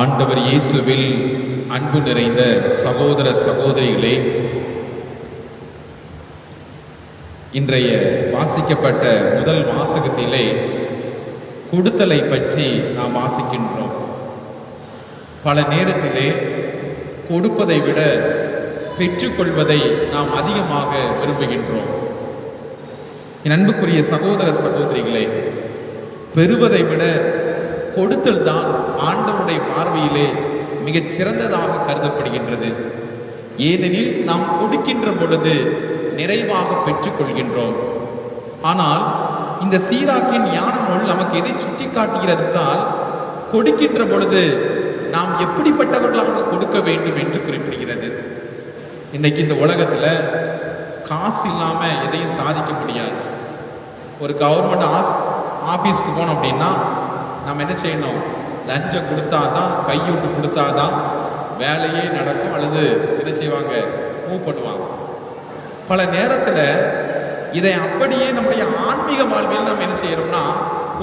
ஆண்டவர் இயேசுவில் அன்பு நிறைந்த சகோதர சகோதரிகளே இன்றைய வாசிக்கப்பட்ட முதல் வாசகத்திலே கொடுத்தலை பற்றி நாம் வாசிக்கின்றோம். பல நேரத்திலே கொடுப்பதை விட பெற்றுக்கொள்வதை நாம் அதிகமாக விரும்புகின்றோம். என் அன்புக்குரிய சகோதர சகோதரிகளே பெறுவதை விட கொடுத்தல் தான் ஆண்டவருடைய பார்வையிலே மிகச் சிறந்ததாக கருதப்படுகின்றது. ஏனெனில் நாம் கொடுக்கின்ற பொழுது நிறைவாக பெற்றுக்கொள்கின்றோம். ஆனால் இந்த சீராக்கின் ஞான நூல் நமக்கு எதை சுட்டி காட்டுகிறது என்றால் கொடுக்கின்ற பொழுது நாம் எப்படிப்பட்டவர்களாக கொடுக்க வேண்டும் என்று குறிப்பிடுகிறது. இன்னைக்கு இந்த உலகத்தில் காசு இல்லாமல் எதையும் சாதிக்க முடியாது. ஒரு கவர்மெண்ட் ஆஸ் ஆஃபீஸ்க்கு போனோம் அப்படின்னா நம்ம என்ன செய்யணும்? லஞ்சம் கொடுத்தா தான் கையூட்டு கொடுத்தாதான் வேலையே நடக்கும். அல்லது என்ன செய்வாங்க? மூவ் பண்ணுவாங்க. பல நேரத்தில் இதை அப்படியே நம்முடைய ஆன்மீக வாழ்வில் நாம் என்ன செய்யறோம்னா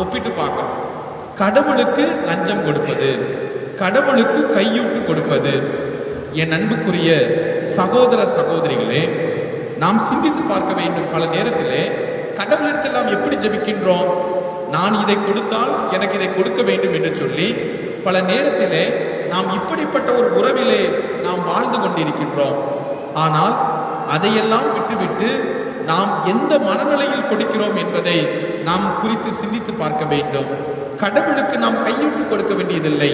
ஒப்பிட்டு பார்க்கணும். கடவுளுக்கு லஞ்சம் கொடுப்பது கடவுளுக்கு கையூட்டு கொடுப்பது. என் அன்புக்குரிய சகோதர சகோதரிகளே நாம் சிந்தித்து பார்க்க வேண்டும். பல நேரத்திலே கடவுளிடத்தில் நாம் எப்படி ஜெபிக்கின்றோம்? நான் இதை கொடுத்தால் எனக்கு இதை கொடுக்க வேண்டும் என்று சொல்லி பல நேரத்திலே நாம் இப்படிப்பட்ட ஒரு உறவிலே நாம் வாழ்ந்து கொண்டிருக்கின்றோம். ஆனால் அதையெல்லாம் விட்டுவிட்டு நாம் எந்த மனநிலையில் கொடுக்கிறோம் என்பதை நாம் குறித்து சிந்தித்து பார்க்க வேண்டும். கடவுளுக்கு நாம் கையூட்டு கொடுக்க வேண்டியதில்லை.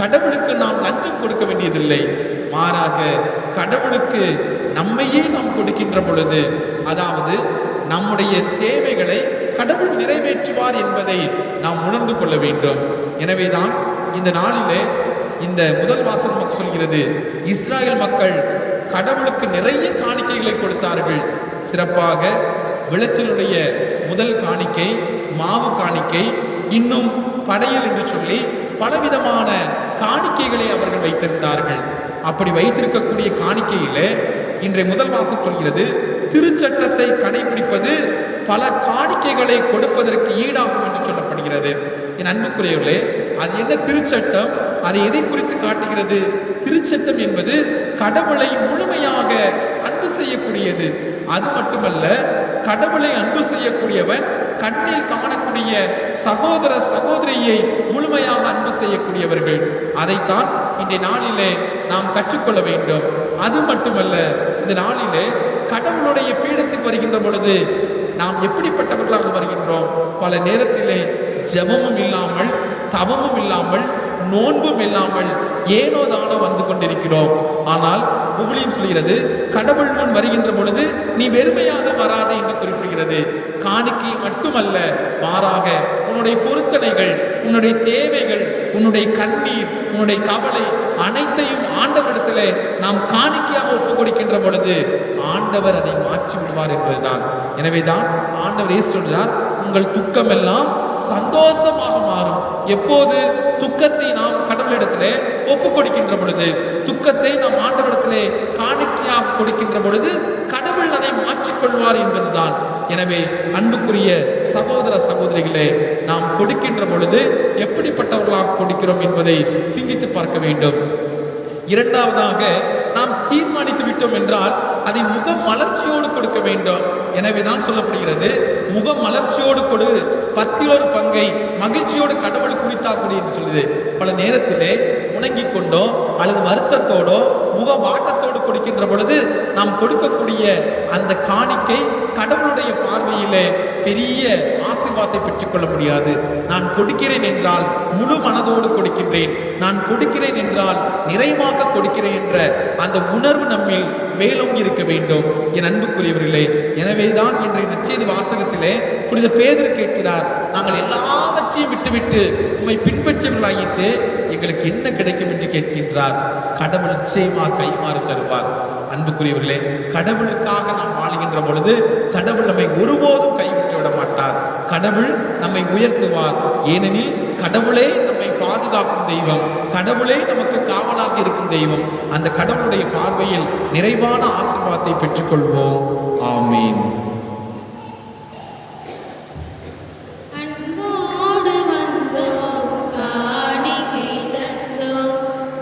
கடவுளுக்கு நாம் லஞ்சம் கொடுக்க வேண்டியதில்லை. மாறாக கடவுளுக்கு நம்மையே நாம் கொடுக்கின்ற பொழுது அதாவது நம்முடைய தேவைகளை கடவுள் நிறைவேற்றுவார் என்பதை நாம் உணர்ந்து கொள்ள வேண்டும். எனவேதான் இந்த நாளிலே இந்த முதல் வாசல் நமக்கு சொல்கிறது இஸ்ராயல் மக்கள் கடவுளுக்கு நிறைய காணிக்கைகளை கொடுத்தார்கள். சிறப்பாக விளைச்சலுடைய முதல் காணிக்கை மாவு காணிக்கை இன்னும் படையல் என்று சொல்லி பலவிதமான காணிக்கைகளை அவர்கள் வைத்திருந்தார்கள். அப்படி வைத்திருக்கக்கூடிய காணிக்கையில இன்றைய முதல் வாசம் சொல்கிறது திருச்சட்டத்தை கடைபிடிப்பது பல காணிக்கைகளை கொடுப்பதற்கு ஈடாகும் என்று சொல்லப்படுகிறது. என் அன்புக்குரியவர்களே அது என்ன திருச்சட்டம்? அதை எதை குறித்து காட்டுகிறது? திருச்சட்டம் என்பது கடவுளை முழுமையாக அன்பு செய்யக்கூடியது. அது மட்டுமல்ல கடவுளை அன்பு செய்யக்கூடியவன் கண்ணில் காணக்கூடிய சகோதர சகோதரியை முழுமையாக அன்பு செய்யக்கூடியவர்கள். அதைத்தான் இந்த நாளிலே நாம் கற்றுக்கொள்ள வேண்டும். அது மட்டுமல்ல இந்த நாளிலே கடவுளுடைய பீடத்துக்கு வருகின்ற பொழுது நாம் எப்படிப்பட்டவர்களாக வருகின்றோம்? பல நேரத்திலே ஜெபமும் இல்லாமல் தவமும் இல்லாமல் நோன்பும் இல்லாமல் ஏனோ தானோ வந்து கொண்டிருக்கிறோம். ஆனால் புகழியும் சொல்கிறது கடவுள் முன் வருகின்ற பொழுது நீ வெறுமையாக வராதே என்று குறிப்பிடுகிறது. காணிக்கை மட்டுமல்ல மாறாக உன்னுடைய பொருத்தனைகள் உன்னுடைய தேவைகள் உன்னுடைய கண்ணீர் உன்னுடைய கவலை அனைத்தையும் ஆண்டவரிடத்திலே நாம் காணிக்கையாக ஒப்புக் கொடுக்கின்ற பொழுது ஆண்டவர் அதை மாற்றி விடுவார் என்பதுதான். எனவேதான் ஆண்டவர் இயேசு சொல்றார் உங்கள் துக்கம் எல்லாம் சந்தோஷமாக மாறும். எப்போது துக்கத்தை நாம் கடவுளிடத்திலே ஒப்பு கொடுக்கின்ற பொழுது துக்கத்தை நாம் ஆண்டவரிடத்திலே காணிக்கையாக கொடுக்கின்ற பொழுது கடவுள் அதை மாற்றிக்கொள்வார் என்பதுதான். எனவே அன்புக்குரிய சகோதர சகோதரிகளே நாம் கொடுக்கின்ற பொழுது எப்படிப்பட்டவர்களாக கொடுக்கிறோம் என்பதை சிந்தித்து பார்க்க வேண்டும். இரண்டாவதாக நாம் தீர்மானித்து விட்டோம் என்றால் அதை முக மலர்ச்சியோடு கொடுக்க வேண்டும். எனவே தான் சொல்லப்படுகிறது முக மலர்ச்சியோடு கொடு பத்திலொரு பங்கை மகிழ்ச்சியோடு கடவுள் குறித்தா கொடு என்று சொல்லுது. பல நேரத்திலே உணங்கி கொண்டோ அல்லது வருத்தத்தோடோ முக வாட்டத்தோடு கொடுக்கின்ற பொழுது நாம் கொடுக்கக்கூடிய அந்த காணிக்கை கடவுளுடைய பார்வையிலே பெரிய ஆசீர்வாதத்தை பெற்றுக்கொள்ள முடியாது. நான் கொடுக்கிறேன் என்றால் முழு மனதோடு கொடுக்கின்றேன். நான் கொடுக்கிறேன் என்றால் நிறைவாக கொடுக்கிறேன் என்ற அந்த உணர்வு நம்மில் மேலோங்கி இருக்க வேண்டும். என் அன்புக்குரியவர்களே எனவேதான் இன்றைய நச்செய்தி வாசகத்திலே புனித பேதர் கேட்கிறார் நாங்கள் எல்லாவற்றையும் விட்டுவிட்டு உண்மை பின்பற்றவர்களாயிற்று எங்களுக்கு என்ன கிடைக்கும் என்று கேட்கின்றார். கடவுள் நிச்சயமா கைமாறு தருவார். அன்புக்குரியவர்களே கடவுளுக்காக நாம் வாழ்கின்ற பொழுது கடவுள் நம்மை ஒருபோதும் கைவிட்டு விட மாட்டார். கடவுள் நம்மை உயர்த்துவார். ஏனெனில் கடவுளே நம்மை பாதுகாக்கும் தெய்வம். கடவுளே நமக்கு காவலாக இருக்கும் தெய்வம். அந்த கடவுளுடைய பார்வையில் நிறைவான ஆசீர்வாதத்தை பெற்றுக்கொள்வோம். ஆ